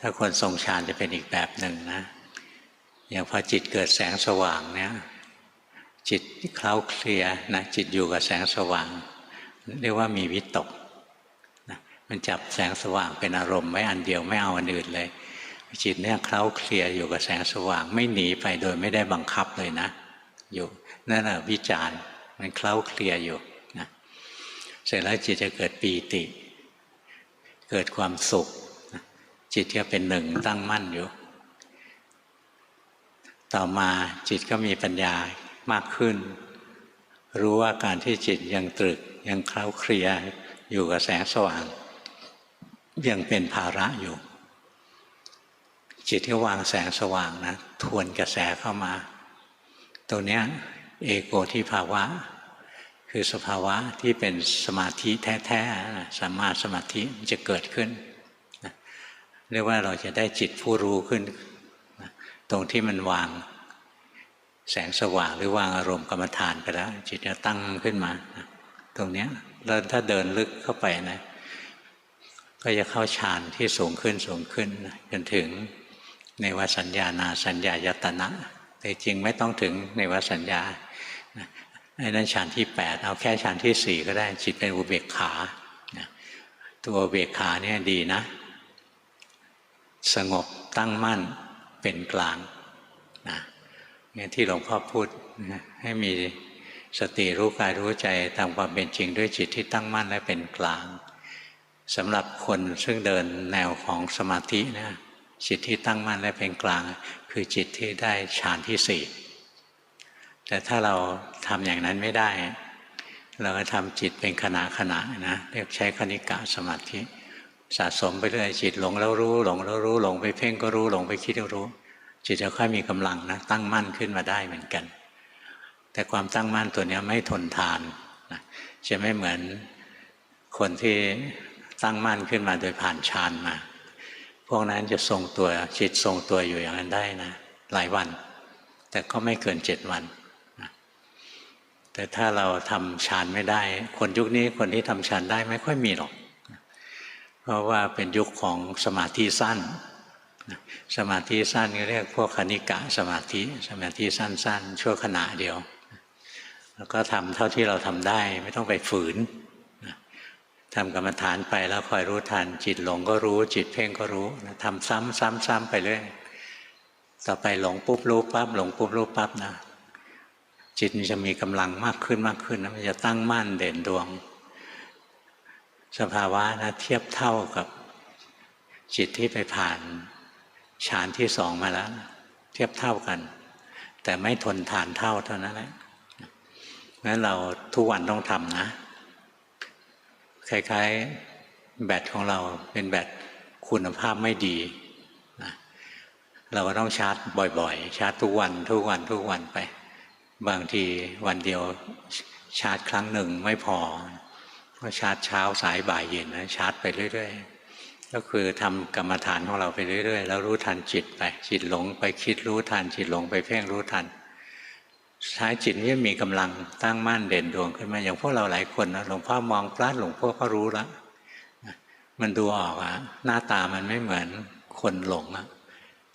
ถ้าคนทรงฌานจะเป็นอีกแบบหนึ่งนะอย่างพอจิตเกิดแสงสว่างเนี่ยจิตเคล้าเคลียนะจิตอยู่กับแสงสว่าง เรียกว่ามีวิตกนะมันจับแสงสว่างเป็นอารมณ์ไว้อันเดียวไม่เอาอันอื่นเลย จิตเนี่ยเคล้าเคลียอยู่กับแสงสว่าง ไม่หนีไปโดยไม่ได้บังคับเลยนะ อยู่นั่นแหะวิจารมันเคล้าเคลียอยู่นะเสร็จแล้วจิตจะเกิดปีติ เกิดความสุข จิตจะเป็นหนึ่งตั้งมั่นอยู่ ต่อมาจิตก็มีปัญญามากขึ้น รู้ว่าการที่จิตยังตรึกยังเคล้าเคลียอยู่กับแสงสว่าง ยังเป็นภาระอยู่ จิตที่วางแสงสว่างนะทวนกระแสเข้ามาตรงเนี้ยเอโกที่ภาวะ คือสภาวะที่เป็นสมาธิแท้ๆสัมมาสมาธิจะเกิดขึ้น เรียกว่าเราจะได้จิตผู้รู้ขึ้น ตรงที่มันวางแสงสว่างหรือวางอารมณ์กรรมฐานไปแล้ว จิตจะตั้งขึ้นมา ตรงเนี้ยแล้วถ้าเดินลึกเข้าไปนะ ก็จะเข้าฌานที่สูงขึ้นสูงขึ้นจนถึงในวสัญญานาสัญญายตนะ แต่จริงไม่ต้องถึงในวสัญญาไอ้นั้นฌานที่ 8 เอาแค่ฌานที่4ก็ได้จิตเป็นอุเบกขาตัวอุเบกขาเนี่ยดีนะ สงบตั้งมั่นเป็นกลางนะเนี่ยที่หลวงพ่อพูดนะให้มีสติรู้กายรู้ใจตามความเป็นจริงด้วยจิตที่ตั้งมั่นและเป็นกลางสำหรับคนซึ่งเดินแนวของสมาธินะจิตที่ตั้งมั่นและเป็นกลาง คือจิตที่ได้ฌานที่สี่แต่ถ้าเราทำอย่างนั้นไม่ได้ เราก็ทำจิตเป็นขณะขณะนะเรียกใช้คณิกะสมาธิ สะสมไปเรื่อยจิตหลงแล้วรู้หลงแล้วรู้หลงไปเพ่งก็รู้หลงไปคิดก็รู้ จิตจะค่อยมีกำลังนะตั้งมั่นขึ้นมาได้เหมือนกัน แต่ความตั้งมั่นตัวนี้ไม่ทนทานนะจะไม่เหมือนคนที่ตั้งมั่นขึ้นมาโดยผ่านฌานมา พวกนั้นจะทรงตัวจิตทรงตัวอยู่อย่างนั้นได้นะหลายวัน แต่ก็ไม่เกินเจ็ดวันนะแต่ถ้าเราทำฌานไม่ได้ คนยุคนี้คนที่ทำฌานได้ไม่ค่อยมีหรอก เพราะว่าเป็นยุคของสมาธิสั้น สมาธิสั้นก็เรียกพวกคณิกะสมาธิ สมาธิสั้น ๆ ชั่วขณะเดียว แล้วก็ทำเท่าที่เราทำได้ไม่ต้องไปฝืนทำกรรมฐานไปแล้วคอยรู้ทัน จิตหลงก็รู้ จิตเพ่งก็รู้ทำซ้ำซ้ำซ้ำไปเรื่อยต่อไปหลงปุ๊บรู้ปั๊บหลงปุ๊บรู้ปั๊บนะจิตมันจะมีกำลังมากขึ้นมากขึ้นนะมันจะตั้งมั่นเด่นดวง สภาวะนะเทียบเท่ากับจิตที่ไปผ่านฌานที่สองมาแล้ว เทียบเท่ากัน แต่ไม่ทนทานเท่าเท่านั้นแหละงั้นเราทุกวันต้องทำนะคล้ายๆแบตของเราเป็นแบตคุณภาพไม่ดีนะเราก็ต้องชาร์จบ่อยๆ ชาร์จทุกวันทุกวันทุกวันไป บางทีวันเดียวชาร์จครั้งหนึ่งไม่พอ ก็ชาร์จเช้าสายบ่ายเย็นนะชาร์จไปเรื่อย ๆ ก็คือทำกรรมฐานของเราไปเรื่อย ๆ แล้วรู้ทันจิตไป จิตหลงไปคิดรู้ทัน จิตหลงไปเพ่งรู้ทันใช้จิตนี้มีกำลังตั้งมั่นเด่นดวงขึ้นมาอย่างพวกเราหลายคนนะหลวงพ่อมองพลาดหลวงพ่อก็รู้แล้วมันดูออกอะหน้าตามันไม่เหมือนคนหลงอะ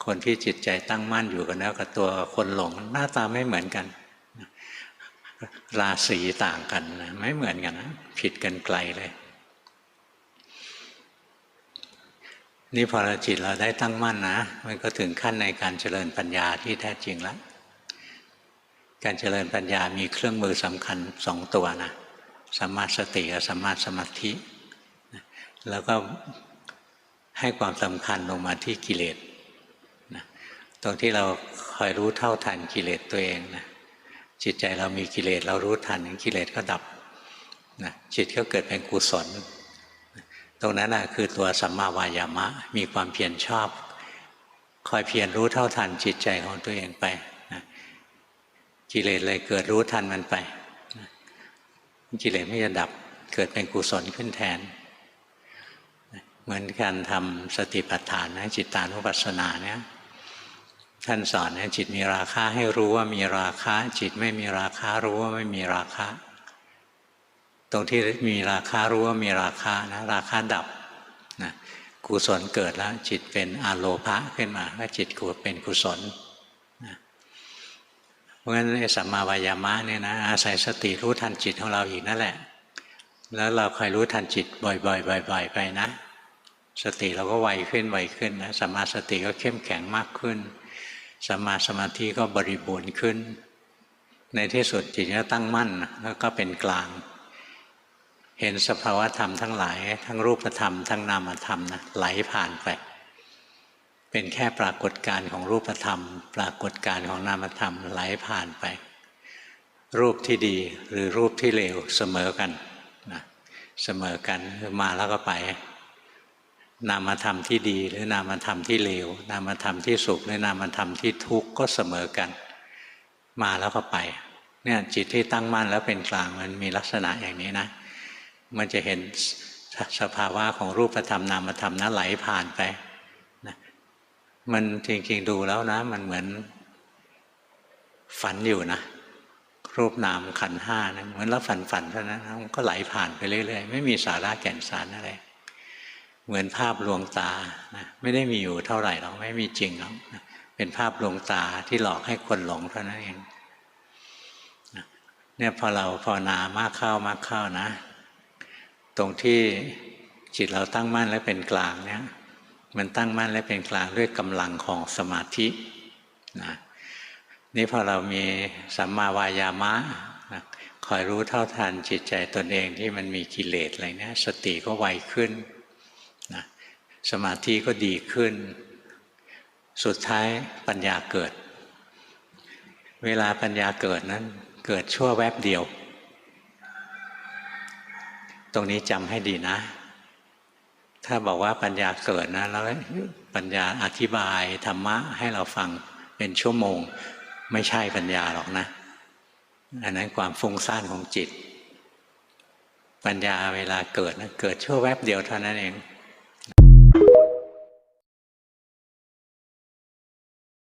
คนที่จิตใจตั้งมั่นอยู่กันแล้วกับตัวคนหลง หน้าตาไม่เหมือนกัน ราศีต่างกันนะไม่เหมือนกันนะผิดกันไกลเลย นี่พอเราจิตเราได้ตั้งมั่นนะ มันก็ถึงขั้นในการเจริญปัญญาที่แท้จริงแล้ว การเจริญปัญญามีเครื่องมือสำคัญสองตัวนะสัมมาสติกับสัมมาสมาธิ แล้วก็ให้ความสำคัญลงมาที่กิเลสนะตรงที่เราคอยรู้เท่าทันกิเลสตัวเองนะ จิตใจเรามีกิเลสเรารู้ทันกิเลสก็ดับนะจิตก็เกิดเป็นกุศล ตรงนั้นนะคือตัวสัมมาวายามะ มีความเพียรชอบ คอยเพียรรู้เท่าทันจิตใจของตัวเองไปนะกิเลสเลยเกิดรู้ทันมันไปนะกิเลสไม่จะดับเกิดเป็นกุศลขึ้นแทนเหมือนการทำสติปัฏฐานนะจิตตานุปัสสนาเนี่ย ท่านสอนนะจิตมีราคาให้รู้ว่ามีราคาจิตไม่มีราคารู้ว่าไม่มีราคาตรงที่มีราคารู้ว่ามีราคานะราคาดับนะกุศลเกิดแล้ว จิตเป็นอาโลภะขึ้นมาก็จิตกูเป็นกุศลนะเพราะฉะนั้นไอ้สัมมาวายามะเนี่ยนะอาศัยสติรู้ทันจิตของเราอีกนั่นแหละ แล้วเราคอยรู้ทันจิตบ่อยๆบ่อยๆไปนะ สติเราก็ไวขึ้นไวขึ้นนะสัมมาสติก็เข้มแข็งมากขึ้น สมาสมาธิก็บริบูรณ์ขึ้น ในที่สุดจิตก็ตั้งมั่นแล้วก็เป็นกลาง เห็นสภาวธรรมทั้งหลาย ทั้งรูปธรรม ทั้งนามธรรมนะไหลผ่านไป เป็นแค่ปรากฏการณ์ของรูปธรรม ปรากฏการณ์ของนามธรรมไหลผ่านไป รูปที่ดีหรือรูปที่เลวเสมอกันนะเสมอกันมาแล้วก็ไป นามธรรมที่ดีหรือนามธรรมที่เลว นามธรรมที่สุขหรือนามธรรมที่ทุกข์ก็เสมอกัน มาแล้วก็ไปเนี่ยจิตที่ตั้งมั่นแล้วเป็นกลางมันมีลักษณะอย่างนี้นะ มันจะเห็นสสภาวะของรูปธรรมนามธรรมนะไหลผ่านไปนะมันจริงๆดูแล้วนะ มันเหมือนฝันอยู่นะรูปนามขันห้านะเหมือนเราฝันฝันๆเท่านั้นมันก็ไหลผ่านไปเรื่อยๆ ไม่มีสาระแก่นสารอะไร เหมือนภาพลวงตานะไม่ได้มีอยู่เท่าไหร่หรอกไม่มีจริงหรอกเป็นภาพลวงตาที่หลอกให้คนหลงเท่านั้นเองเนี่ยพอเราภาวนามากเข้ามากเข้านะ ตรงที่จิตเราตั้งมั่นและเป็นกลางเนี่ยมันตั้งมั่นและเป็นกลางด้วยกำลังของสมาธินะนี่พอเรามีสัมมาวายามะนะคอยรู้เท่าทันจิตใจตนเองที่มันมีกิเลสอะไรเนี่ยสติก็ไวขึ้น สมาธิก็ดีขึ้น สุดท้ายปัญญาเกิด เวลาปัญญาเกิดนั้น เกิดชั่วแวบเดียว ตรงนี้จำให้ดีนะ ถ้าบอกว่าปัญญาเกิดนะแล้วปัญญาอธิบายธรรมะให้เราฟังเป็นชั่วโมง ไม่ใช่ปัญญาหรอกนะอันนั้นความฟุ้งซ่านของจิต ปัญญาเวลาเกิดนะเกิดชั่วแวบเดียวเท่านั้นเอง